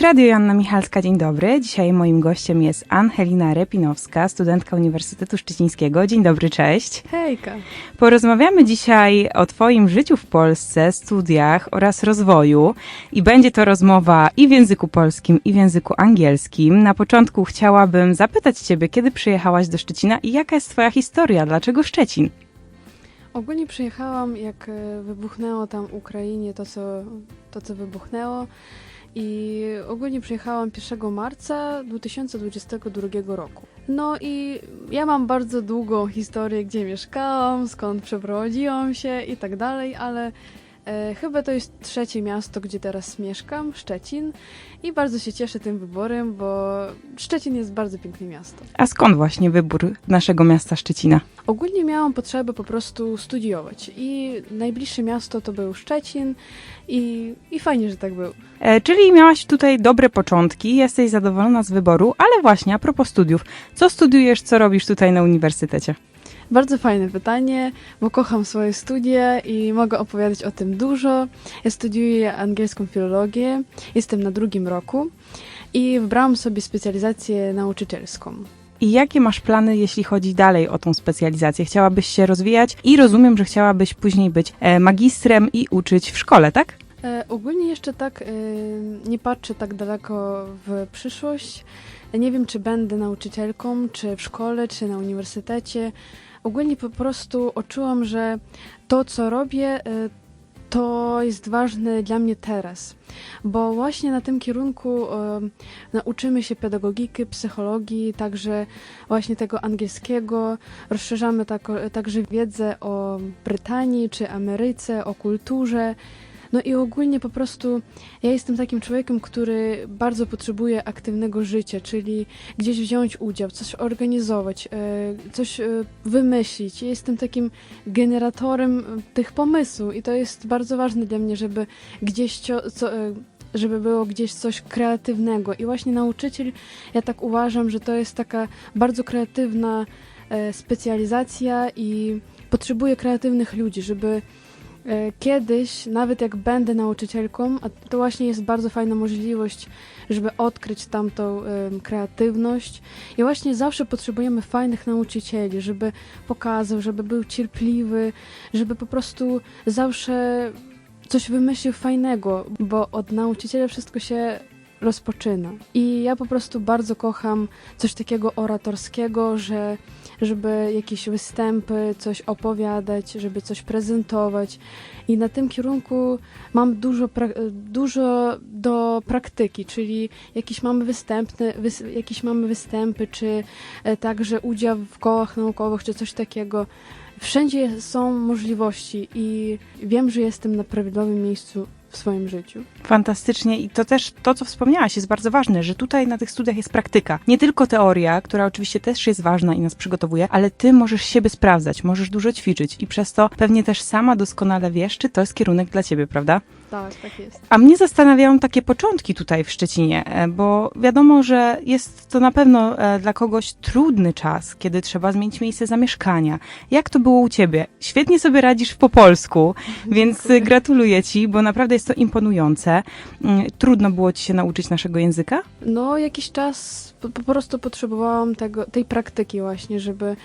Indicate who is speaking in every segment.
Speaker 1: jest Radio Joanna Michalska, dzień dobry. Dzisiaj moim gościem jest Angelina Repinowska, studentka Uniwersytetu Szczecińskiego. Dzień dobry, cześć.
Speaker 2: Hejka.
Speaker 1: Porozmawiamy dzisiaj o Twoim życiu w Polsce, studiach oraz rozwoju. I będzie to rozmowa i w języku polskim, i w języku angielskim. Na początku chciałabym zapytać Ciebie, kiedy przyjechałaś do Szczecina i jaka jest Twoja historia? Dlaczego Szczecin?
Speaker 2: Ogólnie przyjechałam, jak e, wybuchnęło tam Ukrainie to, co, to, co wybuchnęło. I ogólnie przyjechałam 1 marca 2022 roku. No i ja mam bardzo długą historię, gdzie mieszkałam, skąd przeprowadziłam się i tak dalej, ale chyba to jest trzecie miasto, gdzie teraz mieszkam, Szczecin. I bardzo się cieszę tym wyborem, bo Szczecin jest bardzo piękne miasto.
Speaker 1: A skąd właśnie wybór naszego miasta Szczecina?
Speaker 2: Ogólnie miałam potrzebę po prostu studiować i najbliższe miasto to był Szczecin i, i fajnie, że tak był.
Speaker 1: E, czyli miałaś tutaj dobre początki, jesteś zadowolona z wyboru, ale właśnie a propos studiów, co studiujesz, co robisz tutaj na uniwersytecie?
Speaker 2: Bardzo fajne pytanie, bo kocham swoje studie i mogę opowiadać o tym dużo. Ja studiuję angielską filologię, jestem na drugim roku i wybrałam sobie specjalizację nauczycielską.
Speaker 1: I jakie masz plany, jeśli chodzi dalej o tą specjalizację? Chciałabyś się rozwijać i rozumiem, że chciałabyś później być e, magistrem i uczyć w szkole, tak?
Speaker 2: E, ogólnie jeszcze tak e, nie patrzę tak daleko w przyszłość. Nie wiem, czy będę nauczycielką, czy w szkole, czy na uniwersytecie. Ogólnie po prostu odczułam, że to, co robię, e, to jest ważne dla mnie teraz, bo właśnie na tym kierunku nauczymy się pedagogiki, psychologii, także właśnie tego angielskiego, rozszerzamy tak, także wiedzę o Brytanii czy Ameryce, o kulturze. No i ogólnie po prostu ja jestem takim człowiekiem, który bardzo potrzebuje aktywnego życia, czyli gdzieś wziąć udział, coś organizować, e, coś e, wymyślić. Jestem takim generatorem e, tych pomysłów i to jest bardzo ważne dla mnie, żeby gdzieś co, e, żeby było gdzieś coś kreatywnego. I właśnie nauczyciel, ja tak uważam, że to jest taka bardzo kreatywna specjalizacja i potrzebuję kreatywnych ludzi, żeby Kiedyś, nawet jak będę nauczycielką, a to właśnie jest bardzo fajna możliwość, żeby odkryć tamtą kreatywność. I właśnie zawsze potrzebujemy fajnych nauczycieli, żeby pokazał, żeby był cierpliwy, żeby po prostu zawsze coś wymyślił fajnego, bo od nauczyciela wszystko się rozpoczyna. I ja po prostu bardzo kocham coś takiego oratorskiego, że żeby jakieś występy, coś opowiadać, żeby coś prezentować. I na tym kierunku mam dużo, dużo do praktyki, czyli jakieś mamy występy, wys- jakieś mamy występy, czy e, także udział w kołach naukowych, czy coś takiego. Wszędzie są możliwości i wiem, że jestem na prawidłowym miejscu w swoim życiu.
Speaker 1: Fantastycznie i to też to, co wspomniałaś, jest bardzo ważne, że tutaj na tych studiach jest praktyka. Nie tylko teoria, która oczywiście też jest ważna i nas przygotowuje, ale ty możesz siebie sprawdzać, możesz dużo ćwiczyć i przez to pewnie też sama doskonale wiesz, czy to jest kierunek dla ciebie, prawda?
Speaker 2: Tak, tak jest.
Speaker 1: A mnie zastanawiają takie początki tutaj w Szczecinie, e, bo wiadomo, że jest to na pewno e, dla kogoś trudny czas, kiedy trzeba zmienić miejsce zamieszkania. Jak to było u ciebie? Świetnie sobie radzisz po polsku, więc
Speaker 2: Dziękuję.
Speaker 1: e, gratuluję ci, bo naprawdę jest to imponujące. Mm, Trudno było ci się nauczyć naszego języka?
Speaker 2: No, jakiś czas po, po prostu potrzebowałam tego, tej praktyki właśnie, żeby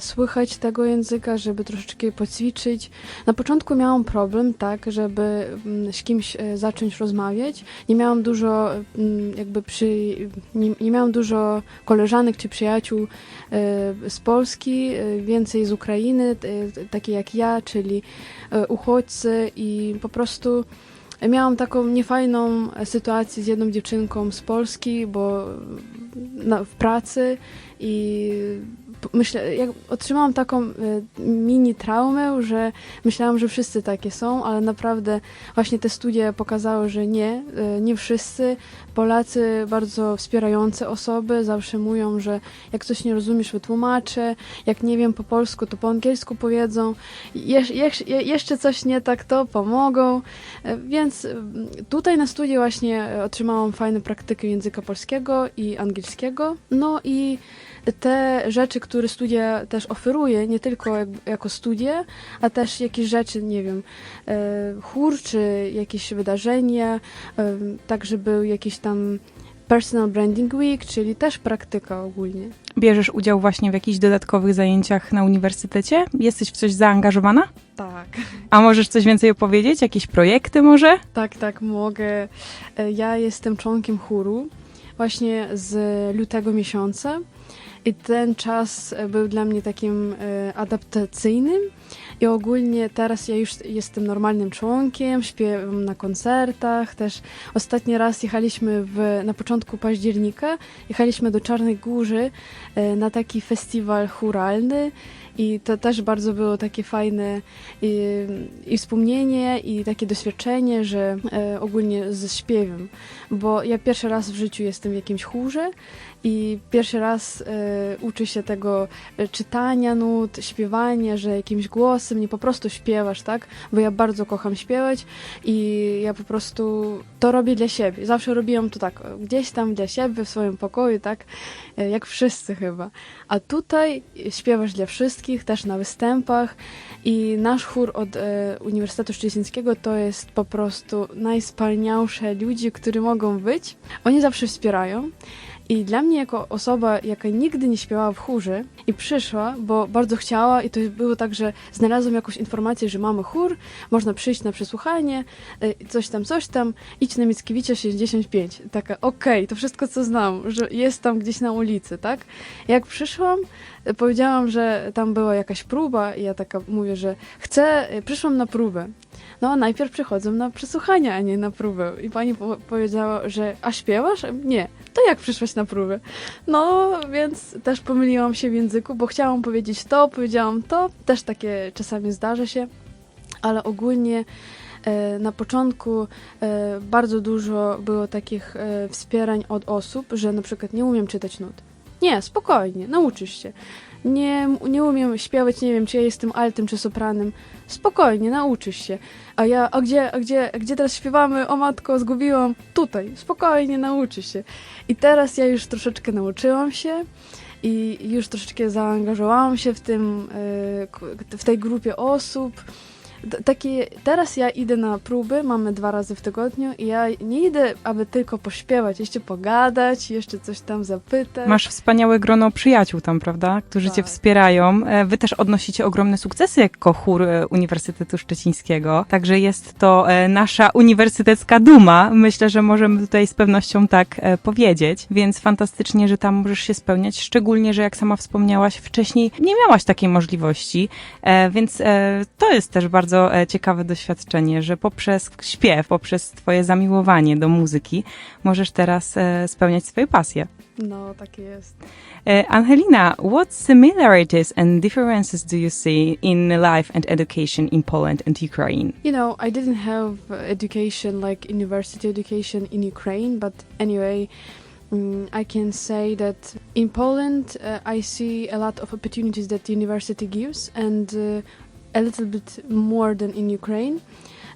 Speaker 2: słychać tego języka, żeby troszeczkę poćwiczyć. Na początku miałam problem, tak, żeby mm, z kimś e, zacząć rozmawiać. Nie miałam dużo, mm, jakby przy, nie, nie miałam dużo koleżanek czy przyjaciół e, z Polski, e, więcej z Ukrainy, e, takie jak ja, czyli e, uchodźcy i po prostu Miałam taką niefajną sytuację z jedną dziewczynką z Polski, bo na, w pracy i myślę, jak otrzymałam taką e, mini traumę, że myślałam, że wszyscy takie są, ale naprawdę właśnie te studia pokazały, że nie, e, nie wszyscy. Polacy bardzo wspierające osoby zawsze mówią, że jak coś nie rozumiesz, wytłumaczę, jak nie wiem po polsku, to po angielsku powiedzą, Jesz, jesz, je- jeszcze coś nie tak, to pomogą. E, Więc tutaj na studiu właśnie otrzymałam fajną praktykę języka polskiego i angielskiego. No i te rzeczy, które studia też oferuje, nie tylko jakby jako studie, a też jakieś rzeczy, nie wiem, e, chór czy jakieś wydarzenia, e, także był jakiś tam personal branding week, czyli też praktyka ogólnie.
Speaker 1: Bierzesz udział właśnie w jakichś dodatkowych zajęciach na uniwersytecie? Jesteś w coś zaangażowana?
Speaker 2: Tak.
Speaker 1: A możesz coś więcej opowiedzieć? Jakieś projekty może?
Speaker 2: Tak, tak, mogę. E, Ja jestem członkiem chóru właśnie z lutego miesiąca i ten czas był dla mnie takim e, adaptacyjnym i ogólnie teraz ja już jestem normalnym członkiem, śpiewam na koncertach, też ostatni raz jechaliśmy w, na początku października, jechaliśmy do Czarnej Góry e, na taki festiwal chóralny i to też bardzo było takie fajne i, i wspomnienie, i takie doświadczenie, że e, ogólnie ze śpiewem, bo ja pierwszy raz w życiu jestem w jakimś chórze i pierwszy raz e, uczę się tego e, czytania nut, śpiewania, że jakimś głosem nie po prostu śpiewasz, tak? Bo ja bardzo kocham śpiewać i ja po prostu to robię dla siebie. Zawsze robiłam to tak, gdzieś tam dla siebie, w swoim pokoju, tak? E, Jak wszyscy chyba. A tutaj śpiewasz dla wszystkich, też na występach i nasz chór od e, Uniwersytetu Szczecińskiego to jest po prostu najspanialsze ludzie, którzy mogą być. Oni zawsze wspierają. I dla mnie, jako osoba, jaka nigdy nie śpiewała w chórze i przyszła, bo bardzo chciała, i to było tak, że znalazłam jakąś informację, że mamy chór, można przyjść na przesłuchanie, e, coś tam, coś tam, idź na Mickiewicza 65. Taka, okej, to wszystko, co znam, że jest tam gdzieś na ulicy, tak? Jak przyszłam, e, powiedziałam, że tam była jakaś próba, i ja taka mówię, że chcę, e, przyszłam na próbę. No, najpierw przychodzą na przesłuchania, a nie na próbę. I pani po powiedziała, że a śpiewasz? Nie. To jak przyszłaś na próbę? No, więc też pomyliłam się w języku, bo chciałam powiedzieć to, powiedziałam to. Też takie czasami zdarza się, ale ogólnie e, na początku e, bardzo dużo było takich e, wspierań od osób, że na przykład nie umiem czytać nut. Nie, spokojnie, nauczysz się. Nie, nie umiem śpiewać, nie wiem, czy ja jestem altem, czy sopranem. Spokojnie, nauczysz się. A ja, a gdzie, a gdzie, a gdzie teraz śpiewamy? O matko, zgubiłam. Tutaj, spokojnie, nauczysz się. I teraz ja już troszeczkę nauczyłam się i już troszeczkę zaangażowałam się w tym, e, w tej grupie osób. Takie, teraz ja idę na próby, mamy dwa razy w tygodniu i ja nie idę, aby tylko pośpiewać, jeszcze pogadać, jeszcze coś tam zapytać.
Speaker 1: Masz wspaniałe grono przyjaciół tam, prawda? Którzy cię
Speaker 2: Tak.
Speaker 1: wspierają. E, Wy też odnosicie ogromne sukcesy jako chór e, Uniwersytetu Szczecińskiego. Także jest to e, nasza uniwersytecka duma. Myślę, że możemy tutaj z pewnością tak powiedzieć. Więc fantastycznie, że tam możesz się spełniać. Szczególnie, że jak sama wspomniałaś wcześniej, nie miałaś takiej możliwości. Więc to jest też bardzo e, ciekawe doświadczenie, że poprzez śpiew, poprzez twoje zamiłowanie do muzyki możesz teraz e, spełniać swoje pasje.
Speaker 2: No, tak jest.
Speaker 1: Uh, Angelina, what similarities and differences do you see in life and education in Poland and Ukraine?
Speaker 2: You know, I didn't have education like university education in Ukraine, but anyway, mm, I can say that in Poland uh, I see a lot of opportunities that university gives, and uh, a little bit more than in Ukraine.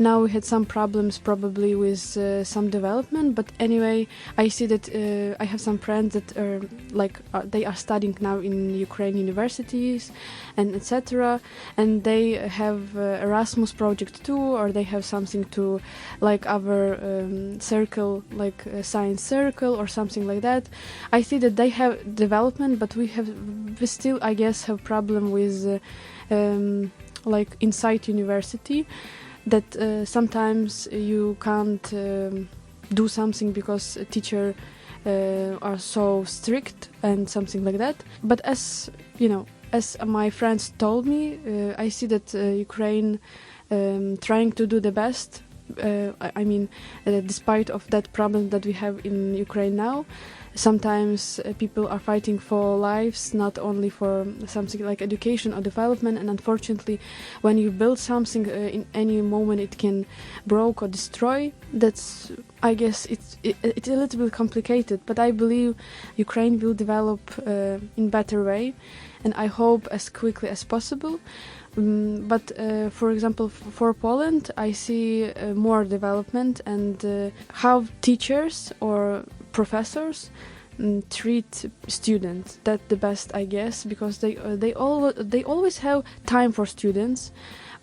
Speaker 2: Now we had some problems probably with uh, some development, but anyway, I see that uh, I have some friends that are like uh, they are studying now in Ukraine universities and etc. And they have uh, Erasmus project too, or they have something to like our um, circle, like science circle or something like that. I see that they have development, but we have we still, I guess, have problem with uh, um, like inside university that uh, sometimes you can't um, do something because a teacher uh, are so strict and something like that. But as you know, as my friends told me, uh, I see that uh, Ukraine um, trying to do the best. Uh, I, mean, uh, despite of that problem that we have in Ukraine now, sometimes uh, people are fighting for lives, not only for something like education or development. And unfortunately, when you build something, in any moment it can broke or destroy. That's, I guess, it's it, it's a little bit complicated. But I believe Ukraine will develop in better way, and I hope as quickly as possible. Um, but uh, for example, for Poland, I see uh, more development and uh, how teachers or professors mm, treat students. That's the best I guess because they uh, they all they always have time for students.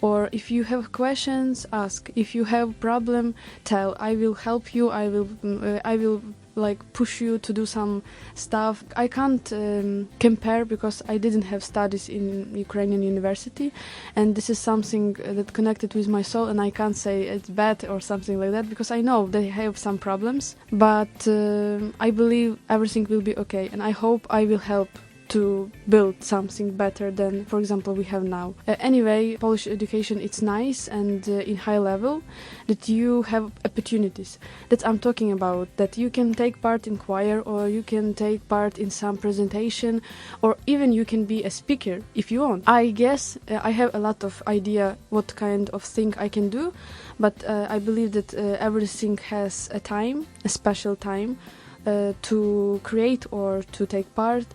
Speaker 2: Or if you have questions ask. If you have problem tell. I will help you. I will mm, uh, I will like push you to do some stuff. I can't um, compare because I didn't have studies in Ukrainian university and this is something uh, that connected with my soul and i can't say it's bad or something like that because i know they have some problems but um i believe everything will be okay and i hope i will help to build something better than for example we have now. Uh, anyway polish education it's nice and uh, in high level that you have opportunities. That i'm talking about that you can take part in choir or you can take part in some presentation or even you can be a speaker if you want. I guess uh, i have a lot of idea what kind of thing i can do but uh, i believe that uh, everything has a time a special time uh, to create or to take part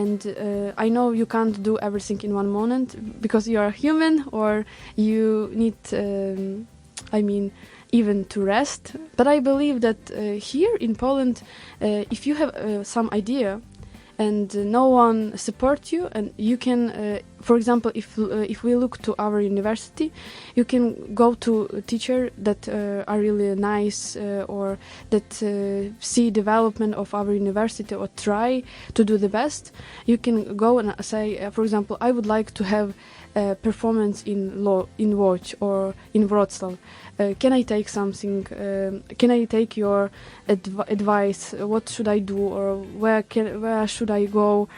Speaker 2: and uh, i know you can't do everything in one moment because you are human or you need um, i mean even to rest. But i believe that uh, here in poland uh, if you have uh, some idea and no one supports you. And you can uh, for example if uh, if we look to our university you can go to a teacher that uh, are really nice uh, or that uh, see development of our university or try to do the best. You can go and say uh, for example i would like to have performance in law in watch or in wroclaw uh, can i take something um, can i take your adv- advice? What should i do or where can where should i go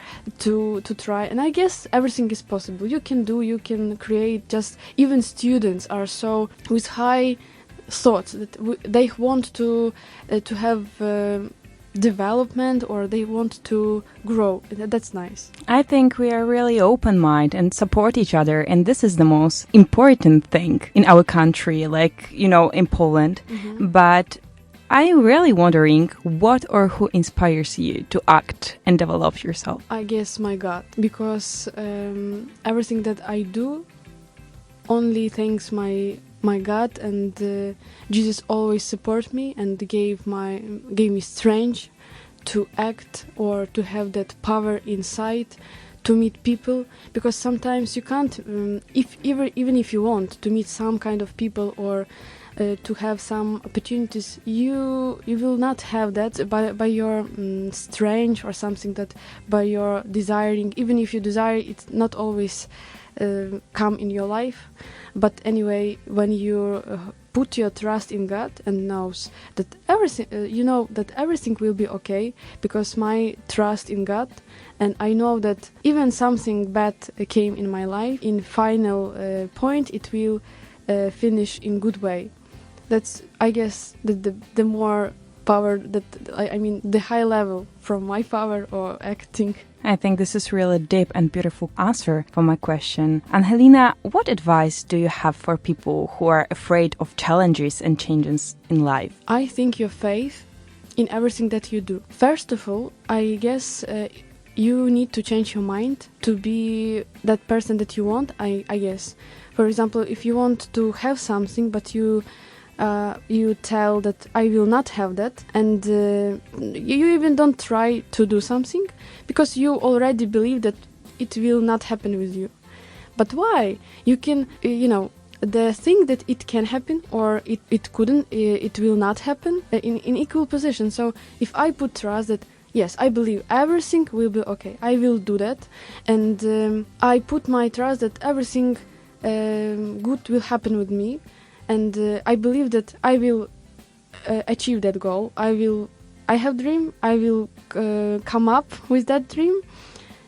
Speaker 2: to to try? And i guess everything is possible. You can do you can create just even students are so with high thoughts that w- they want to uh, to have um development or they want to grow that's nice
Speaker 1: I think we are really open minded and support each other, and this is the most important thing in our country, like, you know, in Poland. But I'm really wondering what or who inspires you to act and develop yourself.
Speaker 2: I guess my God, because um, everything that I do, only thanks my my God and uh, Jesus always support me and gave my gave me strength to act or to have that power inside to meet people because sometimes you can't um, if even even if you want to meet some kind of people or uh, to have some opportunities you you will not have that by by your um, strength or something that by your desiring. Even if you desire it's not always uh, come in your life. But anyway when you uh, put your trust in god and knows that everything uh, you know that everything will be okay because my trust in god and i know that even something bad came in my life in final uh, point it will uh, finish in good way. That's i guess the the, the more power that I, I mean the high level from my power or acting
Speaker 1: I think this is really deep and beautiful answer for my question. Angelina, what advice do you have for people who are afraid of challenges and changes in life?
Speaker 2: I think your faith in everything that you do. First of all, I guess uh, you need to change your mind to be that person that you want. I, I guess. For example, if you want to have something, but you uh, you tell that I will not have that, and uh, you even don't try to do something because you already believe that it will not happen with you. But why? You can, uh, you know, the thing that it can happen or it, it couldn't, uh, it will not happen uh, in, in equal position. So if I put trust that, yes, I believe everything will be okay, I will do that. And um, I put my trust that everything um, good will happen with me. And uh, I believe that I will uh, achieve that goal. I will, I have dream, I will uh, come up with that dream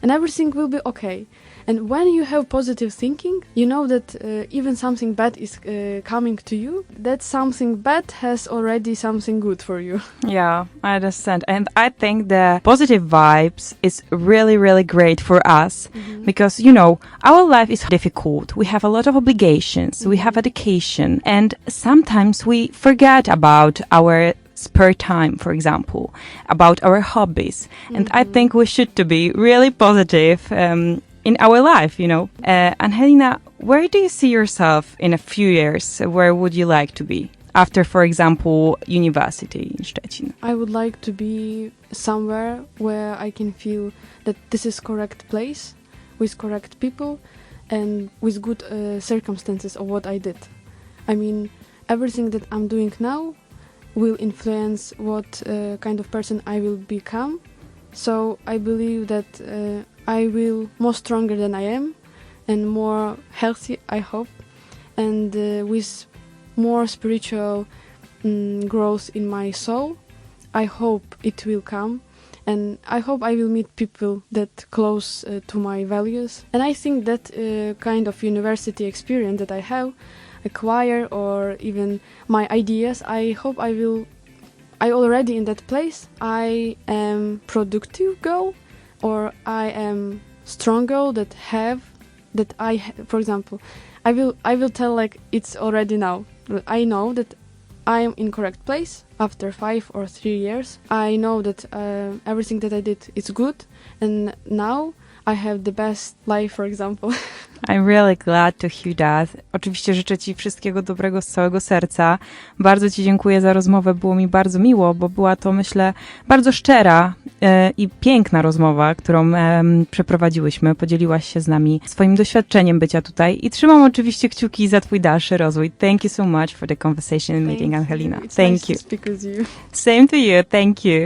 Speaker 2: and everything will be okay. And when you have positive thinking, you know that uh, even something bad is uh, coming to you, that something bad has already something good for you.
Speaker 1: Yeah, I understand. And I think the positive vibes is really, really great for us because, you know, our life is difficult. We have a lot of obligations. We have education and sometimes we forget about our spare time, for example, about our hobbies. And I think we should to be really positive, um, in our life, you know. Uh, Helena, where do you see yourself in a few years? Where would you like to be? after, for example, university in Szczecin?
Speaker 2: I would like to be somewhere where I can feel that this is correct place with correct people and with good uh, circumstances of what I did. I mean, everything that I'm doing now will influence what uh, kind of person I will become. So I believe that uh, I will more stronger than I am and more healthy, I hope, and uh, with more spiritual mm, growth in my soul. I hope it will come and I hope I will meet people that close uh, to my values. And I think that uh, kind of university experience that I have acquire or even my ideas, I hope I will I already in that place. I am productive girl or I am stronger that have that I for example, I will I will tell like it's already now. I know that I am in correct place after five or three years. I know that uh, everything that I did is good, and now I have the best life. For example,
Speaker 1: I'm really glad to hear that. Oczywiście życzę Ci wszystkiego dobrego z całego serca. Bardzo Ci dziękuję za rozmowę. Było mi bardzo miło, bo była to, myślę, bardzo szczera e, i piękna rozmowa, którą przeprowadziłyśmy. Podzieliłaś się z nami swoim doświadczeniem bycia tutaj i trzymam oczywiście kciuki za Twój dalszy rozwój. Thank you so much for the conversation and meeting, Angelina. Thank
Speaker 2: you.
Speaker 1: Same to you. Thank you.